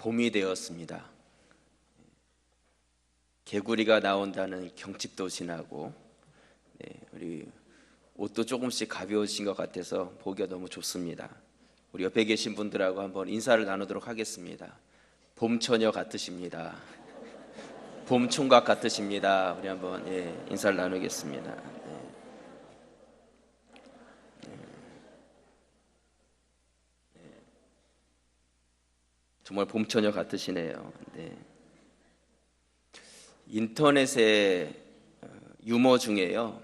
봄이 되었습니다. 개구리가 나온다는 경칩도 지나고 네, 우리 옷도 조금씩 가벼워진 것 같아서 보기가 너무 좋습니다. 우리 옆에 계신 분들하고 한번 인사를 나누도록 하겠습니다. 봄처녀 같으십니다. 봄 총각 같으십니다. 우리 한번 예, 인사를 나누겠습니다. 정말 봄처녀 같으시네요. 네. 인터넷의 어, 유머 중에요.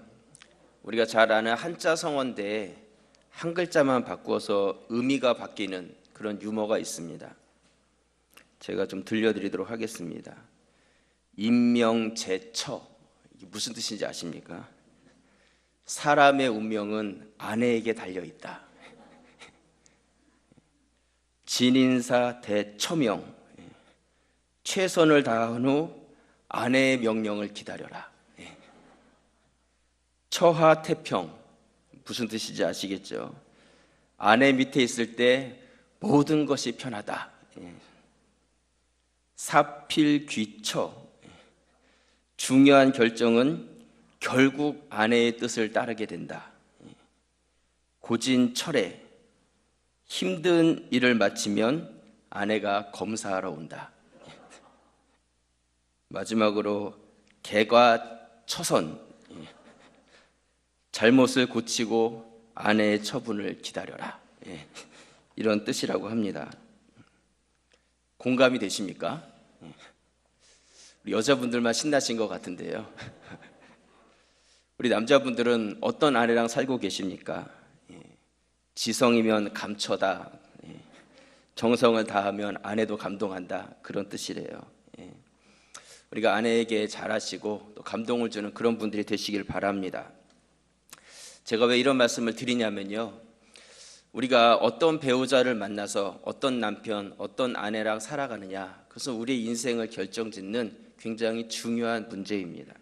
우리가 잘 아는 한자 성어인데 한 글자만 바꾸어서 의미가 바뀌는 그런 유머가 있습니다. 제가 좀 들려드리도록 하겠습니다. 인명제처 무슨 뜻인지 아십니까? 사람의 운명은 아내에게 달려 있다. 진인사 대처명. 최선을 다한 후 아내의 명령을 기다려라. 처하 태평. 무슨 뜻인지 아시겠죠? 아내 밑에 있을 때 모든 것이 편하다. 사필귀처. 중요한 결정은 결국 아내의 뜻을 따르게 된다. 고진철에 힘든 일을 마치면 아내가 검사하러 온다. 마지막으로 개과 처선 잘못을 고치고 아내의 처분을 기다려라. 예, 이런 뜻이라고 합니다. 공감이 되십니까? 예. 우리 여자분들만 신나신 것 같은데요. 우리 남자분들은 어떤 아내랑 살고 계십니까? 예, 지성이면 감춰다. 예, 정성을 다하면 아내도 감동한다. 그런 뜻이래요. 예. 우리가 아내에게 잘하시고 또 감동을 주는 그런 분들이 되시길 바랍니다. 제가 왜 이런 말씀을 드리냐면요. 우리가 어떤 배우자를 만나서 어떤 남편, 어떤 아내랑 살아가느냐. 그것은 우리의 인생을 결정짓는 굉장히 중요한 문제입니다.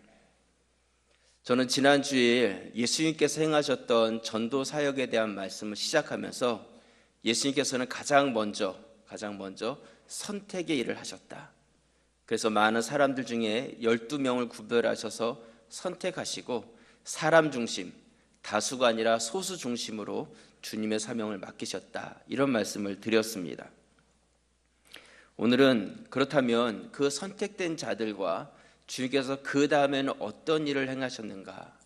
저는 지난 주일 예수님께서 행하셨던 전도 사역에 대한 말씀을 시작하면서 예수님께서는 가장 먼저 가장 먼저 선택의 일을 하셨다. 그래서 많은 사람들 중에 12명을 구별하셔서 선택하시고 사람 중심, 다수가 아니라 소수 중심으로 주님의 사명을 맡기셨다. 이런 말씀을 드렸습니다. 오늘은 그렇다면 그 선택된 자들과 주님께서 그 다음에는 어떤 일을 행하셨는가?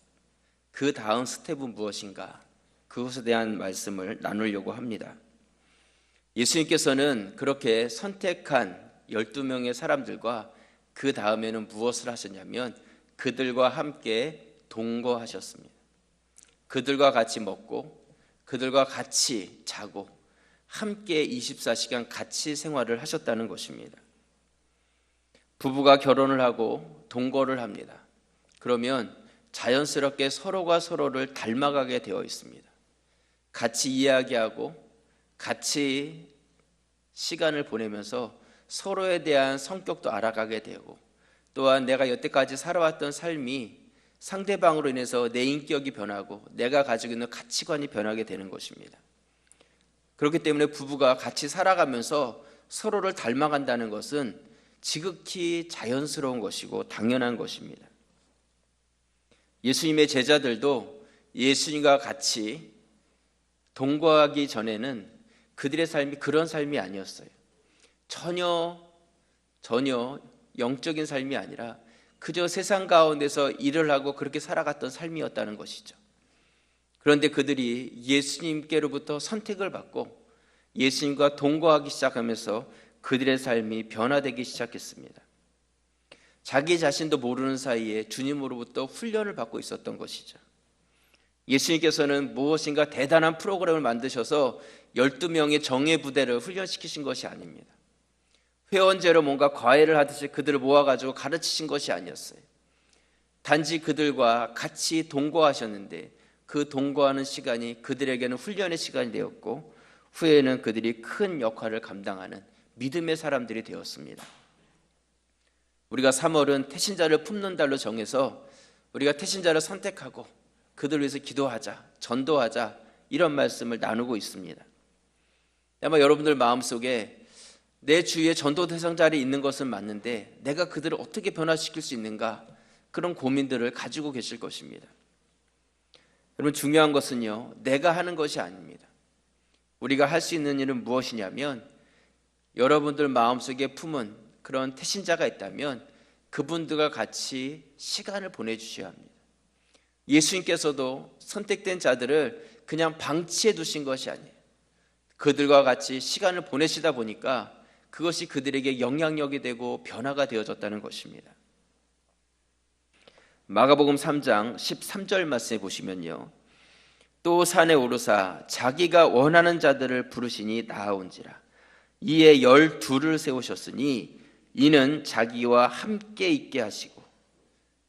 그 다음 스텝은 무엇인가? 그것에 대한 말씀을 나누려고 합니다. 예수님께서는 그렇게 선택한 12명의 사람들과 그 다음에는 무엇을 하셨냐면 그들과 함께 동거하셨습니다. 그들과 같이 먹고 그들과 같이 자고 함께 24시간 같이 생활을 하셨다는 것입니다. 부부가 결혼을 하고 동거를 합니다. 그러면 자연스럽게 서로가 서로를 닮아가게 되어 있습니다. 같이 이야기하고 같이 시간을 보내면서 서로에 대한 성격도 알아가게 되고 또한 내가 여태까지 살아왔던 삶이 상대방으로 인해서 내 인격이 변하고 내가 가지고 있는 가치관이 변하게 되는 것입니다. 그렇기 때문에 부부가 같이 살아가면서 서로를 닮아간다는 것은 지극히 자연스러운 것이고 당연한 것입니다. 예수님의 제자들도 예수님과 같이 동거하기 전에는 그들의 삶이 그런 삶이 아니었어요. 전혀 전혀 영적인 삶이 아니라 그저 세상 가운데서 일을 하고 그렇게 살아갔던 삶이었다는 것이죠. 그런데 그들이 예수님께로부터 선택을 받고 예수님과 동거하기 시작하면서 그들의 삶이 변화되기 시작했습니다. 자기 자신도 모르는 사이에 주님으로부터 훈련을 받고 있었던 것이죠. 예수님께서는 무엇인가 대단한 프로그램을 만드셔서 12명의 정예 부대를 훈련시키신 것이 아닙니다. 회원제로 뭔가 과외를 하듯이 그들을 모아가지고 가르치신 것이 아니었어요. 단지 그들과 같이 동거하셨는데 그 동거하는 시간이 그들에게는 훈련의 시간이 되었고 후에는 그들이 큰 역할을 감당하는 믿음의 사람들이 되었습니다. 우리가 3월은 태신자를 품는 달로 정해서 우리가 태신자를 선택하고 그들 위해서 기도하자, 전도하자 이런 말씀을 나누고 있습니다. 아마 여러분들 마음속에 내 주위에 전도 대상자리 있는 것은 맞는데 내가 그들을 어떻게 변화시킬 수 있는가 그런 고민들을 가지고 계실 것입니다. 여러분 중요한 것은요 내가 하는 것이 아닙니다. 우리가 할 수 있는 일은 무엇이냐면 여러분들 마음속에 품은 그런 태신자가 있다면 그분들과 같이 시간을 보내주셔야 합니다. 예수님께서도 선택된 자들을 그냥 방치해 두신 것이 아니에요. 그들과 같이 시간을 보내시다 보니까 그것이 그들에게 영향력이 되고 변화가 되어졌다는 것입니다. 마가복음 3장 13절 말씀에 보시면요. 또 산에 오르사 자기가 원하는 자들을 부르시니 나아온지라. 이에 열둘을 세우셨으니 이는 자기와 함께 있게 하시고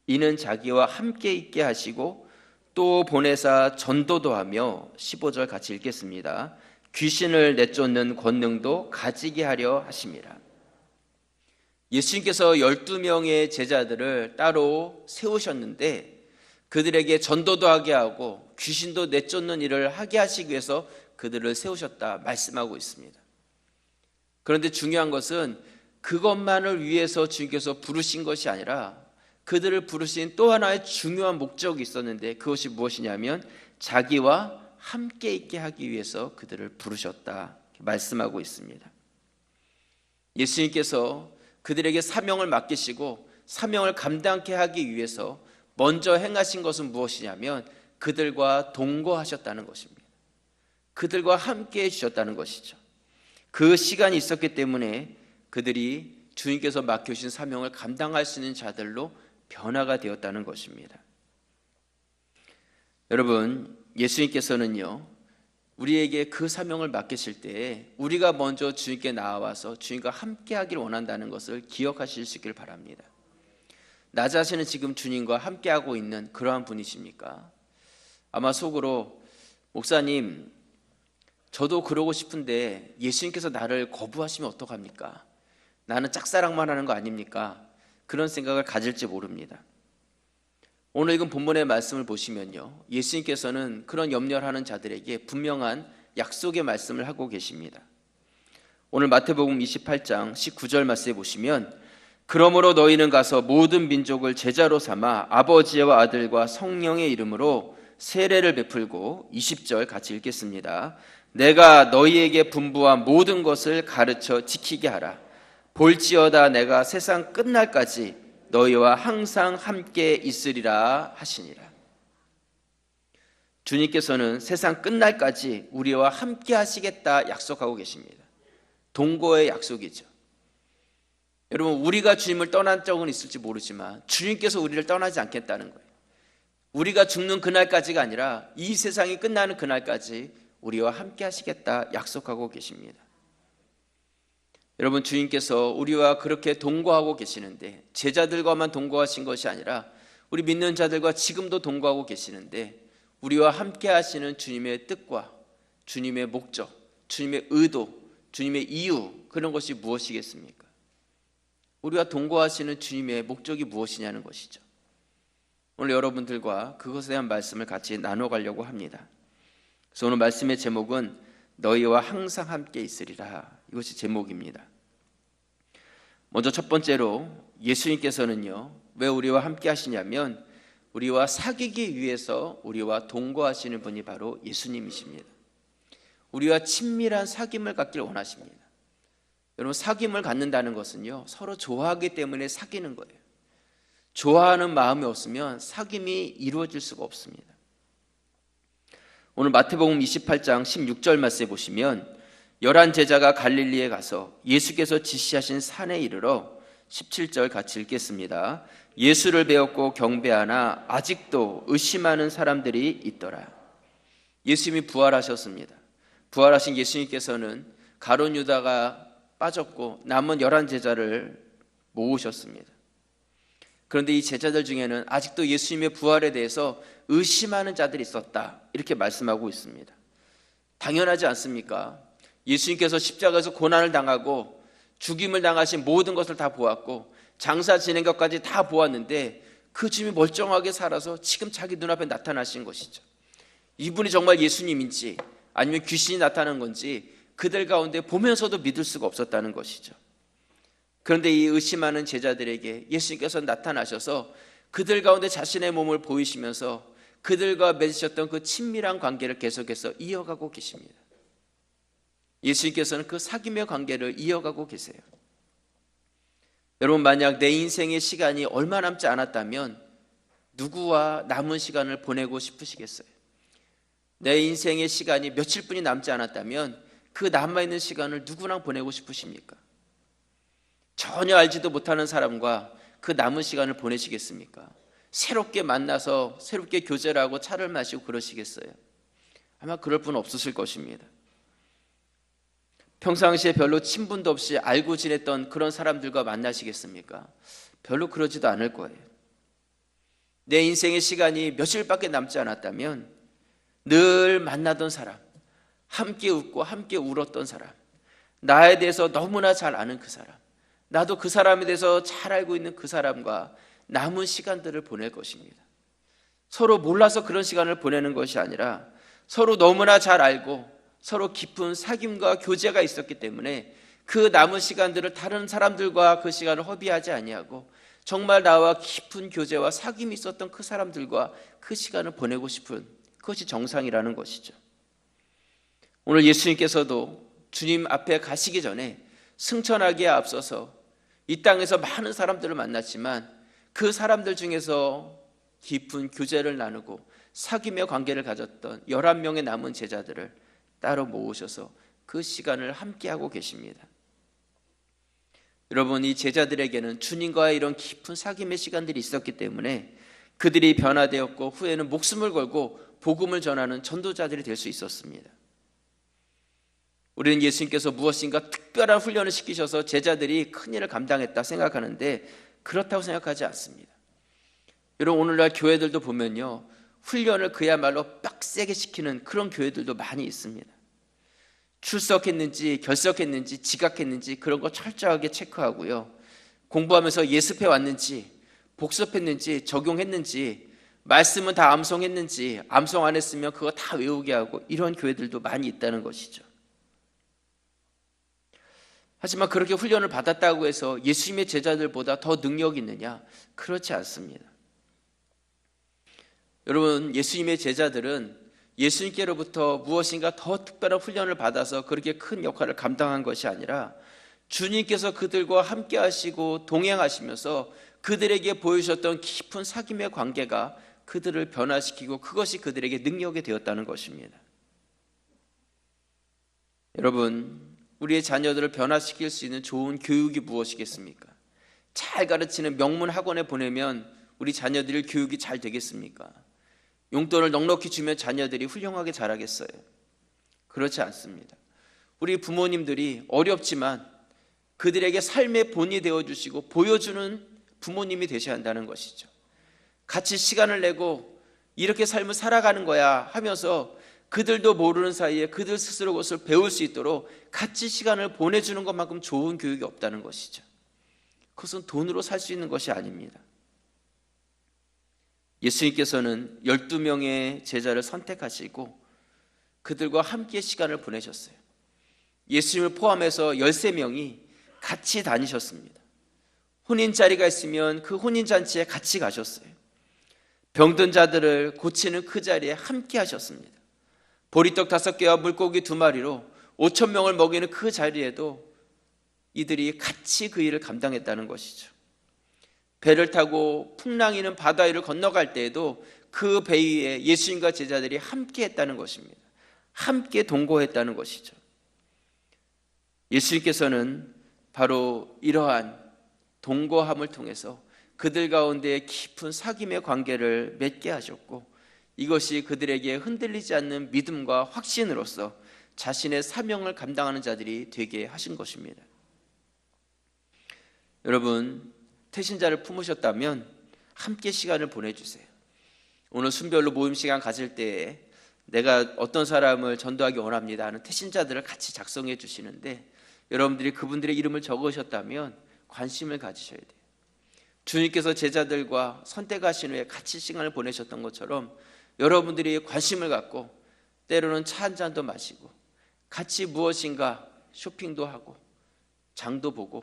이는 자기와 함께 있게 하시고 또 보내사 전도도 하며 15절 같이 읽겠습니다. 귀신을 내쫓는 권능도 가지게 하려 하심이라. 예수님께서 12명의 제자들을 따로 세우셨는데 그들에게 전도도 하게 하고 귀신도 내쫓는 일을 하게 하시기 위해서 그들을 세우셨다 말씀하고 있습니다. 그런데 중요한 것은 그것만을 위해서 주님께서 부르신 것이 아니라 그들을 부르신 또 하나의 중요한 목적이 있었는데 그것이 무엇이냐면 자기와 함께 있게 하기 위해서 그들을 부르셨다 말씀하고 있습니다. 예수님께서 그들에게 사명을 맡기시고 사명을 감당케 하기 위해서 먼저 행하신 것은 무엇이냐면 그들과 동거하셨다는 것입니다. 그들과 함께 해주셨다는 것이죠. 그 시간이 있었기 때문에 그들이 주님께서 맡겨주신 사명을 감당할 수 있는 자들로 변화가 되었다는 것입니다. 여러분, 예수님께서는요, 우리에게 그 사명을 맡기실 때 우리가 먼저 주님께 나와서 주님과 함께 하길 원한다는 것을 기억하실 수 있기를 바랍니다. 나 자신은 지금 주님과 함께 하고 있는 그러한 분이십니까? 아마 속으로 목사님 저도 그러고 싶은데 예수님께서 나를 거부하시면 어떡합니까? 나는 짝사랑만 하는 거 아닙니까? 그런 생각을 가질지 모릅니다. 오늘 읽은 본문의 말씀을 보시면요. 예수님께서는 그런 염려를 하는 자들에게 분명한 약속의 말씀을 하고 계십니다. 오늘 마태복음 28장 19절 말씀에 보시면 그러므로 너희는 가서 모든 민족을 제자로 삼아 아버지와 아들과 성령의 이름으로 세례를 베풀고 20절 같이 읽겠습니다. 내가 너희에게 분부한 모든 것을 가르쳐 지키게 하라. 볼지어다 내가 세상 끝날까지 너희와 항상 함께 있으리라 하시니라. 주님께서는 세상 끝날까지 우리와 함께 하시겠다 약속하고 계십니다. 동거의 약속이죠. 여러분, 우리가 주님을 떠난 적은 있을지 모르지만 주님께서 우리를 떠나지 않겠다는 거예요. 우리가 죽는 그날까지가 아니라 이 세상이 끝나는 그날까지 우리와 함께 하시겠다 약속하고 계십니다. 여러분 주님께서 우리와 그렇게 동거하고 계시는데 제자들과만 동거하신 것이 아니라 우리 믿는 자들과 지금도 동거하고 계시는데 우리와 함께 하시는 주님의 뜻과 주님의 목적, 주님의 의도, 주님의 이유 그런 것이 무엇이겠습니까? 우리와 동거하시는 주님의 목적이 무엇이냐는 것이죠. 오늘 여러분들과 그것에 대한 말씀을 같이 나눠 가려고 합니다. 그래서 오늘 말씀의 제목은 너희와 항상 함께 있으리라. 이것이 제목입니다. 먼저 첫 번째로 예수님께서는요, 왜 우리와 함께 하시냐면 우리와 사귀기 위해서 우리와 동거하시는 분이 바로 예수님이십니다. 우리와 친밀한 사귐을 갖길 원하십니다. 여러분, 사귐을 갖는다는 것은요, 서로 좋아하기 때문에 사귀는 거예요. 좋아하는 마음이 없으면 사귐이 이루어질 수가 없습니다. 오늘 마태복음 28장 16절 말씀에 보시면 열한 제자가 갈릴리에 가서 예수께서 지시하신 산에 이르러 17절 같이 읽겠습니다. 예수를 배웠고 경배하나 아직도 의심하는 사람들이 있더라. 예수님이 부활하셨습니다. 부활하신 예수님께서는 가론 유다가 빠졌고 남은 열한 제자를 모으셨습니다. 그런데 이 제자들 중에는 아직도 예수님의 부활에 대해서 의심하는 자들이 있었다. 이렇게 말씀하고 있습니다. 당연하지 않습니까? 예수님께서 십자가에서 고난을 당하고 죽임을 당하신 모든 것을 다 보았고 장사 지낸 것까지 다 보았는데 그 주님이 멀쩡하게 살아서 지금 자기 눈앞에 나타나신 것이죠. 이분이 정말 예수님인지 아니면 귀신이 나타난 건지 그들 가운데 보면서도 믿을 수가 없었다는 것이죠. 그런데 이 의심하는 제자들에게 예수님께서 나타나셔서 그들 가운데 자신의 몸을 보이시면서 그들과 맺으셨던 그 친밀한 관계를 계속해서 이어가고 계십니다. 예수님께서는 그 사귐의 관계를 이어가고 계세요. 여러분 만약 내 인생의 시간이 얼마 남지 않았다면 누구와 남은 시간을 보내고 싶으시겠어요? 내 인생의 시간이 며칠 뿐이 남지 않았다면 그 남아 있는 시간을 누구랑 보내고 싶으십니까? 전혀 알지도 못하는 사람과 그 남은 시간을 보내시겠습니까? 새롭게 만나서 새롭게 교제를 하고 차를 마시고 그러시겠어요? 아마 그럴 분 없으실 것입니다. 평상시에 별로 친분도 없이 알고 지냈던 그런 사람들과 만나시겠습니까? 별로 그러지도 않을 거예요. 내 인생의 시간이 며칠밖에 남지 않았다면 늘 만나던 사람, 함께 웃고 함께 울었던 사람, 나에 대해서 너무나 잘 아는 그 사람, 나도 그 사람에 대해서 잘 알고 있는 그 사람과 남은 시간들을 보낼 것입니다. 서로 몰라서 그런 시간을 보내는 것이 아니라 서로 너무나 잘 알고 서로 깊은 사귐과 교제가 있었기 때문에 그 남은 시간들을 다른 사람들과 그 시간을 허비하지 아니하고 정말 나와 깊은 교제와 사귐이 있었던 그 사람들과 그 시간을 보내고 싶은 그것이 정상이라는 것이죠. 오늘 예수님께서도 주님 앞에 가시기 전에 승천하기에 앞서서 이 땅에서 많은 사람들을 만났지만 그 사람들 중에서 깊은 교제를 나누고 사귐의 관계를 가졌던 11명의 남은 제자들을 따로 모으셔서 그 시간을 함께하고 계십니다. 여러분, 이 제자들에게는 주님과의 이런 깊은 사귐의 시간들이 있었기 때문에 그들이 변화되었고 후에는 목숨을 걸고 복음을 전하는 전도자들이 될 수 있었습니다. 우리는 예수님께서 무엇인가 특별한 훈련을 시키셔서 제자들이 큰 일을 감당했다 생각하는데 그렇다고 생각하지 않습니다. 여러분 오늘날 교회들도 보면요. 훈련을 그야말로 빡세게 시키는 그런 교회들도 많이 있습니다. 출석했는지 결석했는지 지각했는지 그런 거 철저하게 체크하고요. 공부하면서 예습해 왔는지 복습했는지 적용했는지 말씀은 다 암송했는지 암송 안 했으면 그거 다 외우게 하고 이런 교회들도 많이 있다는 것이죠. 하지만 그렇게 훈련을 받았다고 해서 예수님의 제자들보다 더 능력이 있느냐? 그렇지 않습니다. 여러분, 예수님의 제자들은 예수님께로부터 무엇인가 더 특별한 훈련을 받아서 그렇게 큰 역할을 감당한 것이 아니라 주님께서 그들과 함께 하시고 동행하시면서 그들에게 보여주셨던 깊은 사귐의 관계가 그들을 변화시키고 그것이 그들에게 능력이 되었다는 것입니다. 여러분, 우리의 자녀들을 변화시킬 수 있는 좋은 교육이 무엇이겠습니까? 잘 가르치는 명문 학원에 보내면 우리 자녀들 교육이 잘 되겠습니까? 용돈을 넉넉히 주면 자녀들이 훌륭하게 자라겠어요? 그렇지 않습니다. 우리 부모님들이 어렵지만 그들에게 삶의 본이 되어 주시고 보여주는 부모님이 되셔야 한다는 것이죠. 같이 시간을 내고 이렇게 삶을 살아가는 거야 하면서 그들도 모르는 사이에 그들 스스로 그것을 배울 수 있도록 같이 시간을 보내주는 것만큼 좋은 교육이 없다는 것이죠. 그것은 돈으로 살 수 있는 것이 아닙니다. 예수님께서는 12명의 제자를 선택하시고 그들과 함께 시간을 보내셨어요. 예수님을 포함해서 13명이 같이 다니셨습니다. 혼인 자리가 있으면 그 혼인 잔치에 같이 가셨어요. 병든 자들을 고치는 그 자리에 함께 하셨습니다. 보리떡 다섯 개와 물고기 두 마리로 5천 명을 먹이는 그 자리에도 이들이 같이 그 일을 감당했다는 것이죠. 배를 타고 풍랑이는 바다 위를 건너갈 때에도 그 배 위에 예수님과 제자들이 함께 했다는 것입니다. 함께 동거했다는 것이죠. 예수님께서는 바로 이러한 동거함을 통해서 그들 가운데 깊은 사귐의 관계를 맺게 하셨고 이것이 그들에게 흔들리지 않는 믿음과 확신으로서 자신의 사명을 감당하는 자들이 되게 하신 것입니다. 여러분, 태신자를 품으셨다면 함께 시간을 보내주세요. 오늘 순별로 모임 시간 가질 때에 내가 어떤 사람을 전도하기 원합니다 하는 태신자들을 같이 작성해 주시는데 여러분들이 그분들의 이름을 적으셨다면 관심을 가지셔야 돼요. 주님께서 제자들과 선택하신 후에 같이 시간을 보내셨던 것처럼 여러분들이 관심을 갖고 때로는 차 한 잔도 마시고 같이 무엇인가 쇼핑도 하고 장도 보고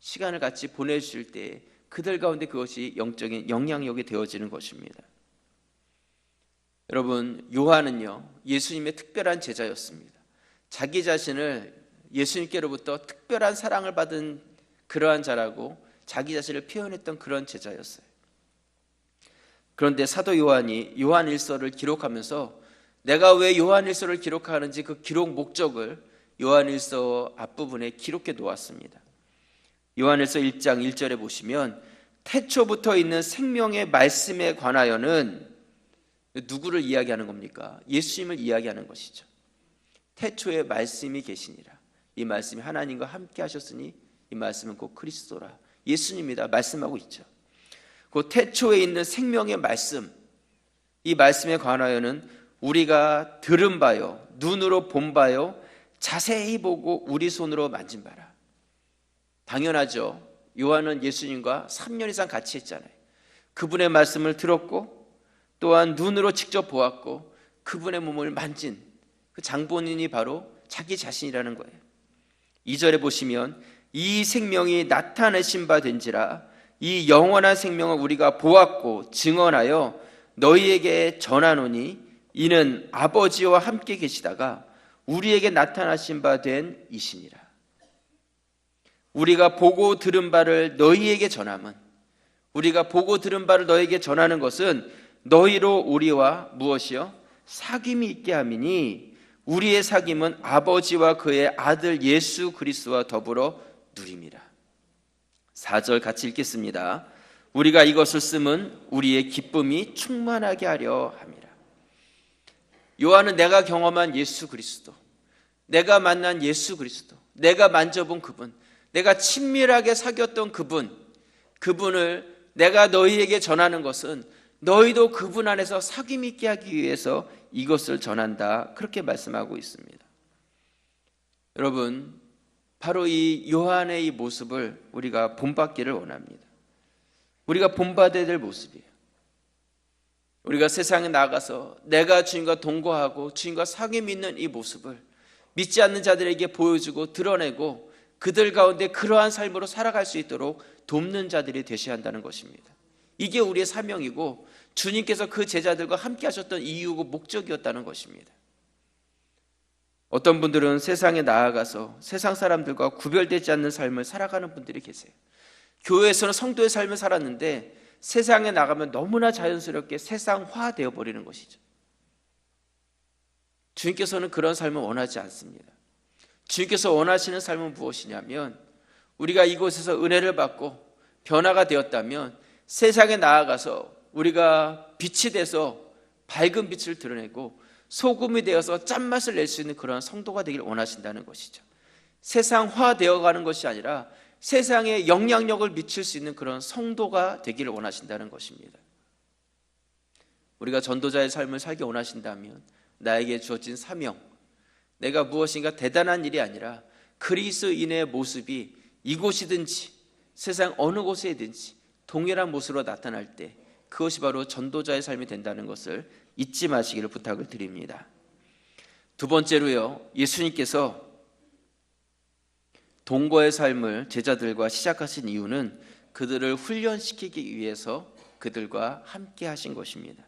시간을 같이 보내주실 때 그들 가운데 그것이 영적인 영향력이 되어지는 것입니다. 여러분 요한은요 예수님의 특별한 제자였습니다. 자기 자신을 예수님께로부터 특별한 사랑을 받은 그러한 자라고 자기 자신을 표현했던 그런 제자였어요. 그런데 사도 요한이 요한일서를 기록하면서 내가 왜 요한일서를 기록하는지 그 기록 목적을 요한일서 앞부분에 기록해 놓았습니다. 요한일서 1장 1절에 보시면 태초부터 있는 생명의 말씀에 관하여는 누구를 이야기하는 겁니까? 예수님을 이야기하는 것이죠. 태초에 말씀이 계시니라. 이 말씀이 하나님과 함께 하셨으니 이 말씀은 곧 그리스도라. 예수님이다 말씀하고 있죠. 그 태초에 있는 생명의 말씀 이 말씀에 관하여는 우리가 들은 바요 눈으로 본 바요 자세히 보고 우리 손으로 만진 바라. 당연하죠. 요한은 예수님과 3년 이상 같이 했잖아요. 그분의 말씀을 들었고 또한 눈으로 직접 보았고 그분의 몸을 만진 그 장본인이 바로 자기 자신이라는 거예요. 2절에 보시면 이 생명이 나타내신 바 된지라 이 영원한 생명을 우리가 보았고 증언하여 너희에게 전하노니 이는 아버지와 함께 계시다가 우리에게 나타나신 바 된 이시니라. 우리가 보고 들은 바를 너희에게 전함은 우리가 보고 들은 바를 너희에게 전하는 것은 너희로 우리와 무엇이요? 사귐이 있게 함이니 우리의 사귐은 아버지와 그의 아들 예수 그리스도와 더불어 누림이라. 4절 같이 읽겠습니다. 우리가 이것을 쓰면 우리의 기쁨이 충만하게 하려 함이라. 요한은 내가 경험한 예수 그리스도, 내가 만난 예수 그리스도, 내가 만져본 그분, 내가 친밀하게 사귀었던 그분, 그분을 내가 너희에게 전하는 것은 너희도 그분 안에서 사귐 있게 하기 위해서 이것을 전한다. 그렇게 말씀하고 있습니다. 여러분, 바로 이 요한의 이 모습을 우리가 본받기를 원합니다. 우리가 본받아야 될 모습이에요. 우리가 세상에 나가서 내가 주님과 동거하고 주님과 사귐 있는 이 모습을 믿지 않는 자들에게 보여주고 드러내고 그들 가운데 그러한 삶으로 살아갈 수 있도록 돕는 자들이 되셔야 한다는 것입니다. 이게 우리의 사명이고 주님께서 그 제자들과 함께 하셨던 이유고 목적이었다는 것입니다. 어떤 분들은 세상에 나아가서 세상 사람들과 구별되지 않는 삶을 살아가는 분들이 계세요. 교회에서는 성도의 삶을 살았는데 세상에 나가면 너무나 자연스럽게 세상화 되어 버리는 것이죠. 주님께서는 그런 삶을 원하지 않습니다. 주님께서 원하시는 삶은 무엇이냐면 우리가 이곳에서 은혜를 받고 변화가 되었다면 세상에 나아가서 우리가 빛이 돼서 밝은 빛을 드러내고 소금이 되어서 짠맛을 낼 수 있는 그런 성도가 되길 원하신다는 것이죠. 세상화 되어 가는 것이 아니라 세상에 영향력을 미칠 수 있는 그런 성도가 되기를 원하신다는 것입니다. 우리가 전도자의 삶을 살기 원하신다면 나에게 주어진 사명, 내가 무엇인가 대단한 일이 아니라 그리스인의 모습이 이곳이든지 세상 어느 곳에든지 동일한 모습으로 나타날 때 그것이 바로 전도자의 삶이 된다는 것을 잊지 마시기를 부탁을 드립니다. 두 번째로요, 예수님께서 동거의 삶을 제자들과 시작하신 이유는 그들을 훈련시키기 위해서 그들과 함께 하신 것입니다.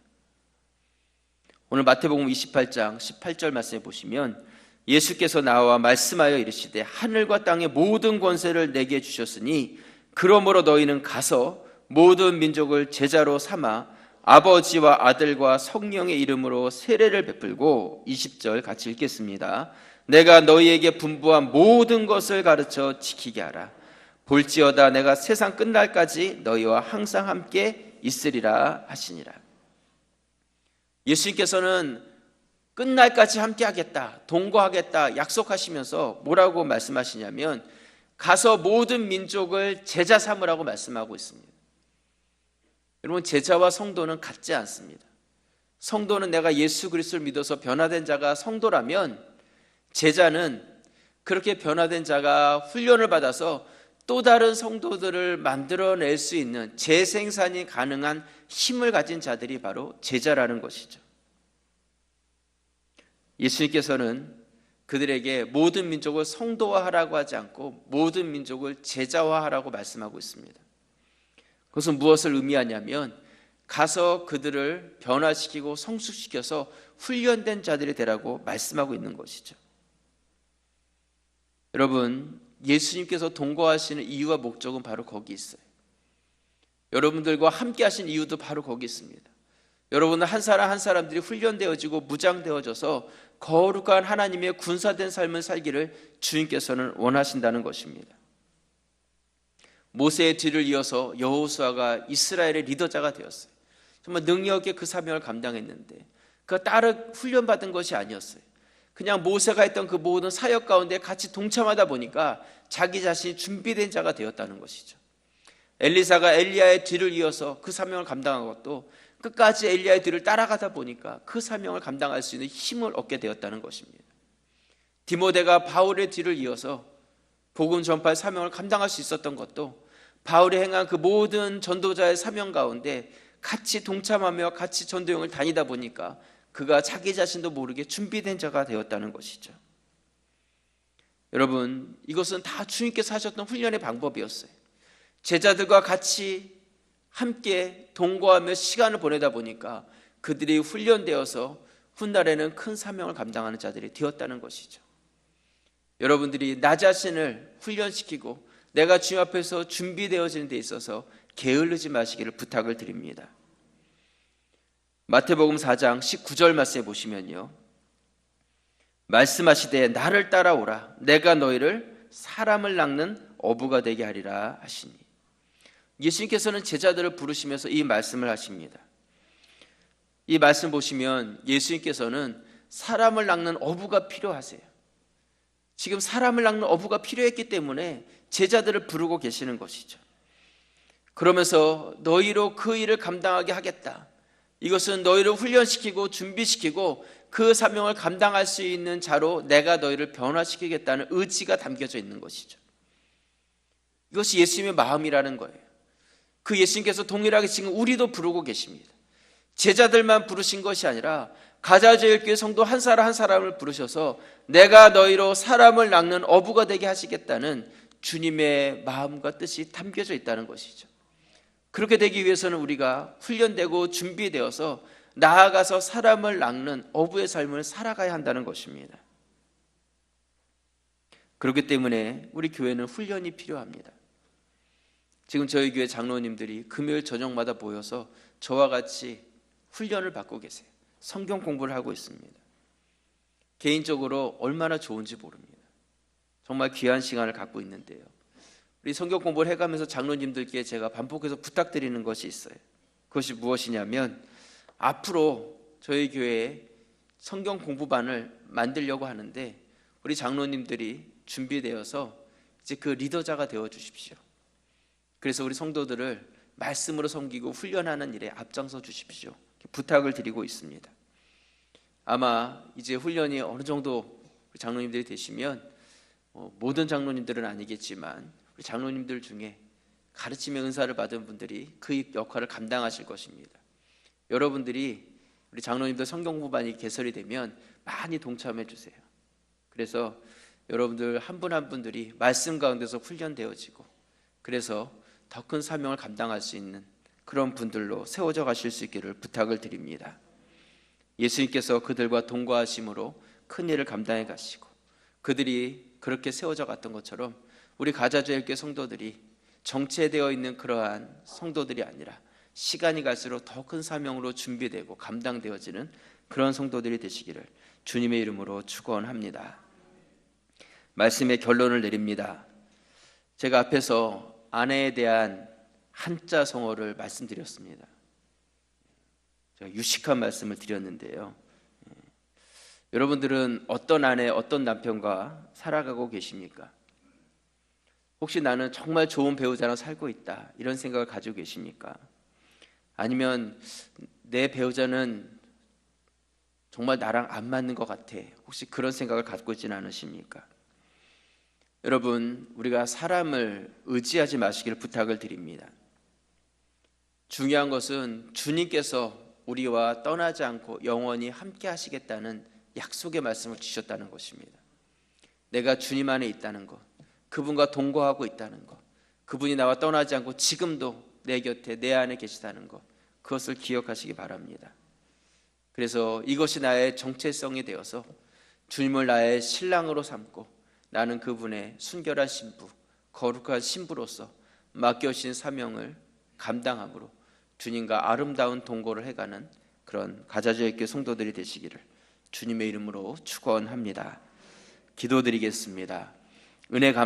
오늘 마태복음 28장 18절 말씀에 보시면 예수께서 나와 말씀하여 이르시되 하늘과 땅의 모든 권세를 내게 주셨으니 그러므로 너희는 가서 모든 민족을 제자로 삼아 아버지와 아들과 성령의 이름으로 세례를 베풀고 20절 같이 읽겠습니다. 내가 너희에게 분부한 모든 것을 가르쳐 지키게 하라. 볼지어다 내가 세상 끝날까지 너희와 항상 함께 있으리라 하시니라. 예수님께서는 끝날까지 함께 하겠다, 동거하겠다 약속하시면서 뭐라고 말씀하시냐면 가서 모든 민족을 제자 삼으라고 말씀하고 있습니다. 여러분 제자와 성도는 같지 않습니다. 성도는 내가 예수 그리스도를 믿어서 변화된 자가 성도라면 제자는 그렇게 변화된 자가 훈련을 받아서 또 다른 성도들을 만들어낼 수 있는 재생산이 가능한 힘을 가진 자들이 바로 제자라는 것이죠. 예수님께서는 그들에게 모든 민족을 성도화하라고 하지 않고 모든 민족을 제자화하라고 말씀하고 있습니다. 그것은 무엇을 의미하냐면 가서 그들을 변화시키고 성숙시켜서 훈련된 자들이 되라고 말씀하고 있는 것이죠. 여러분, 예수님께서 동거하시는 이유와 목적은 바로 거기 있어요. 여러분들과 함께 하신 이유도 바로 거기 있습니다. 여러분은 한 사람 한 사람들이 훈련되어지고 무장되어져서 거룩한 하나님의 군사된 삶을 살기를 주님께서는 원하신다는 것입니다. 모세의 뒤를 이어서 여호수아가 이스라엘의 리더자가 되었어요. 정말 능력 있게 그 사명을 감당했는데 그 따로 훈련받은 것이 아니었어요. 그냥 모세가 했던 그 모든 사역 가운데 같이 동참하다 보니까 자기 자신이 준비된 자가 되었다는 것이죠. 엘리사가 엘리야의 뒤를 이어서 그 사명을 감당한 것도 끝까지 엘리야의 뒤를 따라가다 보니까 그 사명을 감당할 수 있는 힘을 얻게 되었다는 것입니다. 디모데가 바울의 뒤를 이어서 복음 전파의 사명을 감당할 수 있었던 것도 바울이 행한 그 모든 전도자의 사명 가운데 같이 동참하며 같이 전도용을 다니다 보니까 그가 자기 자신도 모르게 준비된 자가 되었다는 것이죠. 여러분, 이것은 다 주님께서 하셨던 훈련의 방법이었어요. 제자들과 같이 함께 동거하며 시간을 보내다 보니까 그들이 훈련되어서 훗날에는 큰 사명을 감당하는 자들이 되었다는 것이죠. 여러분들이 나 자신을 훈련시키고 내가 주님 앞에서 준비되어지는 데 있어서 게을르지 마시기를 부탁을 드립니다. 마태복음 4장 19절 말씀에 보시면요. 말씀하시되 나를 따라오라 내가 너희를 사람을 낚는 어부가 되게 하리라 하시니 예수님께서는 제자들을 부르시면서 이 말씀을 하십니다. 이 말씀 보시면 예수님께서는 사람을 낚는 어부가 필요하세요. 지금 사람을 낚는 어부가 필요했기 때문에 제자들을 부르고 계시는 것이죠. 그러면서 너희로 그 일을 감당하게 하겠다. 이것은 너희를 훈련시키고 준비시키고 그 사명을 감당할 수 있는 자로 내가 너희를 변화시키겠다는 의지가 담겨져 있는 것이죠. 이것이 예수님의 마음이라는 거예요. 그 예수님께서 동일하게 지금 우리도 부르고 계십니다. 제자들만 부르신 것이 아니라 가자제일교회 성도 한 사람 한 사람을 부르셔서 내가 너희로 사람을 낚는 어부가 되게 하시겠다는 주님의 마음과 뜻이 담겨져 있다는 것이죠. 그렇게 되기 위해서는 우리가 훈련되고 준비되어서 나아가서 사람을 낚는 어부의 삶을 살아가야 한다는 것입니다. 그렇기 때문에 우리 교회는 훈련이 필요합니다. 지금 저희 교회 장로님들이 금요일 저녁마다 모여서 저와 같이 훈련을 받고 계세요. 성경 공부를 하고 있습니다. 개인적으로 얼마나 좋은지 모릅니다. 정말 귀한 시간을 갖고 있는데요. 우리 성경 공부를 해가면서 장로님들께 제가 반복해서 부탁드리는 것이 있어요. 그것이 무엇이냐면 앞으로 저희 교회에 성경 공부반을 만들려고 하는데 우리 장로님들이 준비되어서 이제 그 리더자가 되어 주십시오. 그래서 우리 성도들을 말씀으로 섬기고 훈련하는 일에 앞장서 주십시오. 부탁을 드리고 있습니다. 아마 이제 훈련이 어느 정도 장로님들이 되시면 어, 모든 장로님들은 아니겠지만 우리 장로님들 중에 가르침의 은사를 받은 분들이 그 역할을 감당하실 것입니다. 여러분들이 우리 장로님들 성경 공부반이 개설이 되면 많이 동참해 주세요. 그래서 여러분들 한 분한 분들이 말씀 가운데서 훈련되어지고 그래서 더 큰 사명을 감당할 수 있는 그런 분들로 세워져 가실 수 있기를 부탁을 드립니다. 예수님께서 그들과 동거하심으로 큰 일을 감당해 가시고 그들이 그렇게 세워져 갔던 것처럼 우리 가자주일교 성도들이 정체되어 있는 그러한 성도들이 아니라 시간이 갈수록 더 큰 사명으로 준비되고 감당되어지는 그런 성도들이 되시기를 주님의 이름으로 축원합니다. 말씀의 결론을 내립니다. 제가 앞에서 아내에 대한 한자 성어를 말씀드렸습니다. 제가 유식한 말씀을 드렸는데요. 예. 여러분들은 어떤 아내, 어떤 남편과 살아가고 계십니까? 혹시 나는 정말 좋은 배우자랑 살고 있다 이런 생각을 가지고 계십니까? 아니면 내 배우자는 정말 나랑 안 맞는 것 같아 혹시 그런 생각을 갖고 있지는 않으십니까? 여러분 우리가 사람을 의지하지 마시기를 부탁을 드립니다. 중요한 것은 주님께서 우리와 떠나지 않고 영원히 함께 하시겠다는 약속의 말씀을 주셨다는 것입니다. 내가 주님 안에 있다는 것, 그분과 동거하고 있다는 것, 그분이 나와 떠나지 않고 지금도 내 곁에 내 안에 계시다는 것, 그것을 기억하시기 바랍니다. 그래서 이것이 나의 정체성이 되어서 주님을 나의 신랑으로 삼고 나는 그분의 순결한 신부, 거룩한 신부로서 맡겨진 사명을 감당함으로 주님과 아름다운 동거를 해가는 그런 가자주의교 성도들이 되시기를 주님의 이름으로 축원합니다. 기도드리겠습니다. 은혜 감